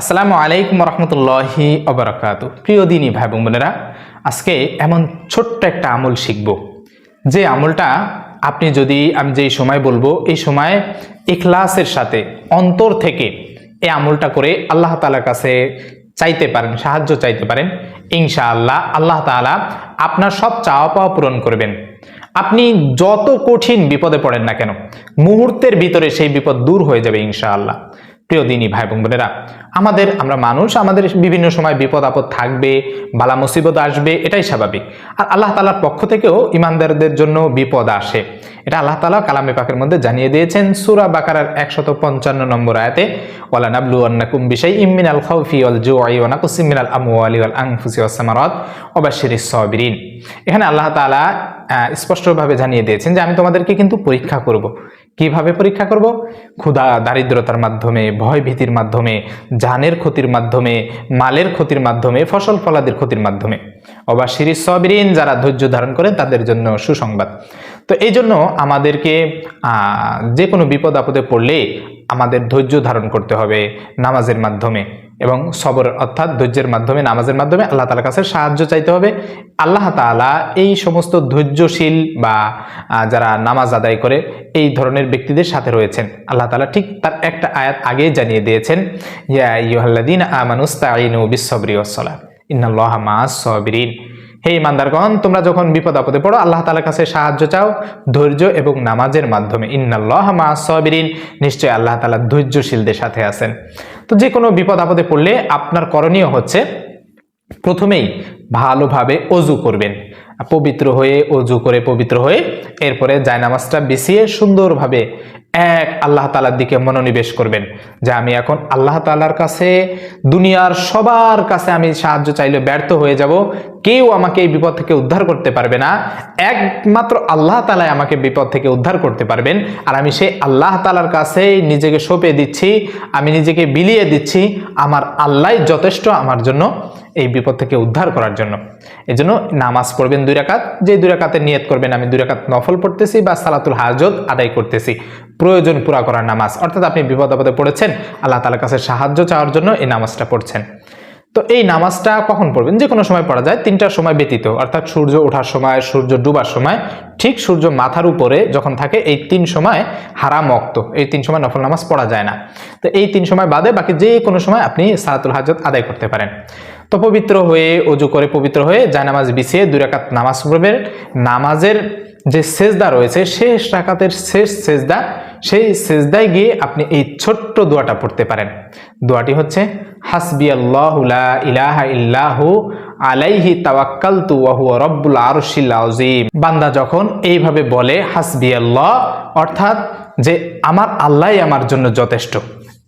আসসালামু আলাইকুম রহমতুল্লাহি অবরাকাত। প্রিয় দিনী ভাই বোন বোনেরা, আজকে এমন ছোট্ট একটা আমল শিখব। যে আমলটা আপনি যদি, আমি যেই সময় বলব, এই সময় ইখলাসের সাথে, অন্তর থেকে এই আমলটা করে আল্লাহ তালার কাছে চাইতে পারেন, সাহায্য চাইতে পারেন, ইনশাআল্লাহ আল্লাহ তাআলা আপনার সব চাওয়া পাওয়া পূরণ করবেন। আপনি যত কঠিন বিপদে পড়েন না কেন, মুহূর্তের ভিতরে সেই বিপদ দূর হয়ে যাবে ইনশাআল্লাহ। প্রিয় দিনী ভাই বোন বোনেরা, আমাদের, আমরা মানুষ, আমাদের বিভিন্ন সময় বিপদ আপদ থাকবে, বালা মুসিবত আসবে, এটাই স্বাভাবিক। আর আল্লাহ তালার পক্ষ থেকেও ইমানদারদের জন্য বিপদ আসে। এটা আল্লাহ তালা কালামে পাকের মধ্যে জানিয়ে দিয়েছেন সুরা বাকারার একশত পঞ্চান্ন নম্বর আয়াতে ওয়ালা নাবলু আন্নাকুম বিশাই ইমিন আল খাউফি ওয়াল জুআই ওয়া নাকুসিম মিনাল আমওয়ালি ওয়াল আনফুসি ওয়াস সামারাত ওয়া বাশশিরিস সাবিরিন। এখানে আল্লাহ আহ, স্পষ্টভাবে জানিয়ে দিয়েছেন যে আমি তোমাদেরকে কিন্তু পরীক্ষা করব। কীভাবে পরীক্ষা করব? ক্ষুধা দারিদ্রতার মাধ্যমে ভয় ভীতির মাধ্যমে জানের ক্ষতির মাধ্যমে মালের ক্ষতির মাধ্যমে ফসল ফলাদের ক্ষতির মাধ্যমে। অবাশিরি সবিরিন যারা ধৈর্য ধারণ করেন তাদের জন্য সুসংবাদ। তো এই জন্য আমাদেরকে যে কোনো বিপদ আপদে পড়লে আমাদের ধৈর্য ধারণ করতে হবে নামাজের মাধ্যমে এবং সবর অর্থাৎ ধৈর্যের মাধ্যমে, নামাজের মাধ্যমে আল্লাহ তালার কাছে সাহায্য চাইতে হবে। আল্লাহ তাআলা এই সমস্ত ধৈর্যশীল বা যারা নামাজ আদায় করে এই ধরনের ব্যক্তিদের সাথে রয়েছেন। আল্লাহ তাআলা ঠিক তার একটা আয়াত আগেই জানিয়ে দিয়েছেন, ইয়া ইয়ুহাল্লাযীনা আমানুস্তাঈনু বিস-সাবরি ওয়াস-সালাত, ইন্নাল্লাহা মা'আস সাবিরিন হে ইমানদারগণ, তোমরা যখন বিপদ আপদে পড়ো, আল্লাহ তালার কাছে সাহায্য চাও, ধৈর্য এবং নামাজের মাধ্যমে। ইন্নাল্লাহ মা নিশ্চয়ই আল্লাহ তালা ধৈর্যশীলদের সাথে আছেন। তো যে কোনো বিপদ আপদে পড়লে আপনার করণীয় হচ্ছে, প্রথমেই ভালোভাবে অজু করবেন। পবিত্র হয়ে অজু করে পবিত্র হয়ে এরপরে জায়নামাজটা বিছিয়ে সুন্দরভাবে এক আল্লাহ তালার দিকে মনোনিবেশ করবেন। যে আমি এখন আল্লাহ তালার কাছে, দুনিয়ার সবার কাছে আমি সাহায্য চাইলে ব্যর্থ হয়ে যাব। কেউ আমাকে এই বিপদ থেকে উদ্ধার করতে পারবে না। একমাত্র আল্লাহ তালাই আমাকে বিপদ থেকে উদ্ধার করতে পারবেন। আর আমি সেই আল্লাহ তালার কাছেই নিজেকে সঁপে দিচ্ছি, আমি নিজেকে বিলিয়ে দিচ্ছি। আমার আল্লাহ যথেষ্ট আমার জন্য এই বিপদ থেকে উদ্ধার করার জন্য। এই জন্য নামাজ পড়বেন দুই রাকাত যে দুই রাকাতের নিয়ত করবেন, আমি দুই রাকাত নফল পড়তেছি বা সালাতুল হাজত আদায় করতেছি। প্রয়োজন পুরা করার নামাজ। অর্থাৎ আপনি বিপদ আপদে পড়েছেন, আল্লাহ তালার কাছে সাহায্য চাওয়ার জন্য এই নামাজটা পড়ছেন। তো এই নামাজটা কখন পড়বেন? যে কোনো সময় পড়া যায়, তিনটার সময় ব্যতীত। অর্থাৎ সূর্য ওঠার সময়, সূর্য ডুবার সময়, ঠিক সূর্য মাথার উপরে যখন থাকে, এই তিন সময় হারাম অক্ত এই তিন সময় নফল নামাজ পড়া যায় না। তো এই তিন সময় বাদে বাকি যে কোনো সময় আপনি সালাতুল হাজত আদায় করতে পারেন। তো পবিত্র হয়ে অজু করে পবিত্র হয়ে জায়নামাজ বিছিয়ে দুই রাকাত নামাজ পড়বেন। নামাজের যে সেজদা রয়েছে, শেষ রাকাতের শেষ সেজদা সেই সেজদায় গিয়ে আপনি এই ছোট্ট দোয়াটা পড়তে পারেন। দোয়াটি হচ্ছে হাসবি আল্লাহ ইলাহা ইল্লাহু আলাইহি তাওয়াক্কাল তু হুয়া রব্বুল আরশিল আজিম বান্দা যখন এইভাবে বলে হাসবি আল্লাহ অর্থাৎ যে আমার আল্লাহ আমার জন্য যথেষ্ট।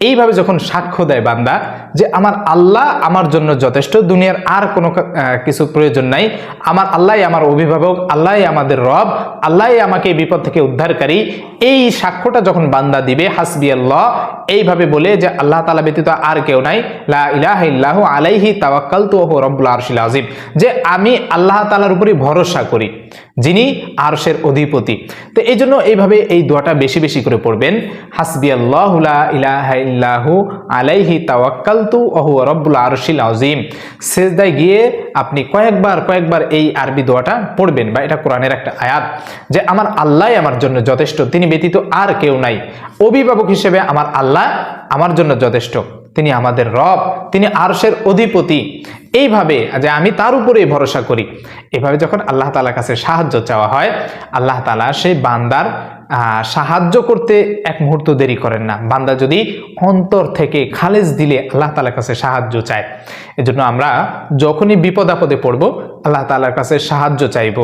এইভাবে যখন সাক্ষ্য দেয় বান্দা যে আমার আল্লাহ আমার জন্য যথেষ্ট, দুনিয়ার আর কোনো কিছু প্রয়োজন নাই। আমার আল্লাহই আমার অভিভাবক আল্লাহই আমাদের রব আল্লাহই আমাকে বিপদ থেকে উদ্ধারকারী। এই সাক্ষ্যটা যখন বান্দা দিবে, হাসবি আল্লাহ, এইভাবে বলে যে আল্লাহ তালা ব্যতীত আর কেউ নাই। লা ইলাহা ইল্লাহু আলাইহি তাওয়াক্কালতু ওয়া হুয়া রব্বুল আরশিল আযীম। যে আমি আল্লাহ তাআলার উপরই ভরসা করি, যিনি আরশের অধিপতি। তো এই জন্য এইভাবে এই দোয়াটা বেশি বেশি করে পড়বেন। হাসবি আল্লাহ ইলাহা ইল্লাহু আলাইহি তাওয়াক্কালতু ওয়া হুয়া রব্বুল আরশিল আযীম। সেজদায় গিয়ে আপনি কয়েকবার কয়েকবার এই আরবি দোয়াটা পড়বেন বা এটা কোরআনের একটা আয়াত যে আমার আল্লাহই আমার জন্য যথেষ্ট, তিনি ব্যতীত আর কেউ নাই। অভিভাবক হিসেবে আমার আল্লাহ আমার জন্য যথেষ্ট, তিনি আমাদের রব, তিনি আরশের অধিপতি। এইভাবে যে আমি তার উপরেই ভরসা করি। এভাবে যখন আল্লাহ তালার কাছে সাহায্য চাওয়া হয়, আল্লাহ তালা সেই বান্দার সাহায্য করতে এক মুহূর্ত দেরি করেন না। বান্দা যদি অন্তর থেকে খালেজ দিলে আল্লাহ তালার কাছে সাহায্য চায়। এজন্য আমরা যখনই বিপদ আপদে পড়ব আল্লাহ তালার কাছে সাহায্য চাইব।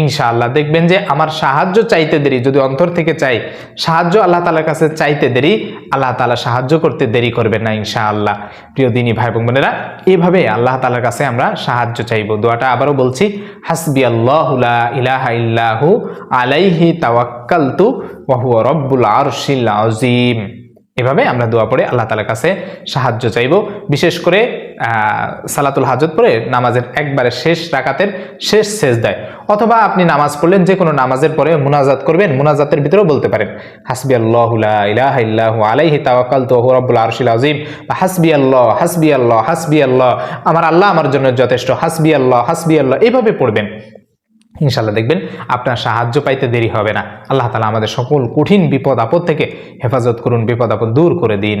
ইনশাআল্লাহ দেখবেন যে আমার সাহায্য চাইতে দেরি, যদি অন্তর থেকে চাই, সাহায্য আল্লাহ তালার কাছে চাইতে দেরি, আল্লাহ তালা সাহায্য করতে দেরি করবেন না ইনশাআল্লাহ। প্রিয় দিনী ভাই বোন বোনেরা, এভাবে আল্লাহ তালার কাছে আমরা সাহায্য চাইব। দোয়াটা আবারও বলছি হাসবি আল্লাহ ইলাহা ইল্লাহু আলাইহি তাওয়াক্কালতু ওয়া হুয়া রব্বুল আরশিল আযীম। এভাবে আমরা দোয়া পড়ে আল্লাহ তালার কাছে সাহায্য চাইব। বিশেষ করে সালাতুল হাজত পড়ে নামাজের একবারে শেষ রাকাতের শেষ শেষ দেয় অথবা আপনি নামাজ পড়লেন, যে কোনো নামাজের পরে মুনাজাত করবেন, মুনাজাতের ভিতরেও বলতে পারেন হাসবি আল্লাহ আলাইহি তাওয়াক্কালতু ওয়া রাব্বুল আরশিল আযীম বা হাসবি আল্লাহ হাসবি আল্লাহ হাসবি আল্লাহ আমার আল্লাহ আমার জন্য যথেষ্ট হাসবি আল্লাহ হাসবি আল্লাহ এভাবে পড়বেন। ইনশাল্লাহ দেখবেন আপনার সাহায্য পাইতে দেরি হবে না। আল্লাহ তালা আমাদের সকল কঠিন বিপদ আপদ থেকে হেফাজত করুন বিপদ আপদ দূর করে দিন।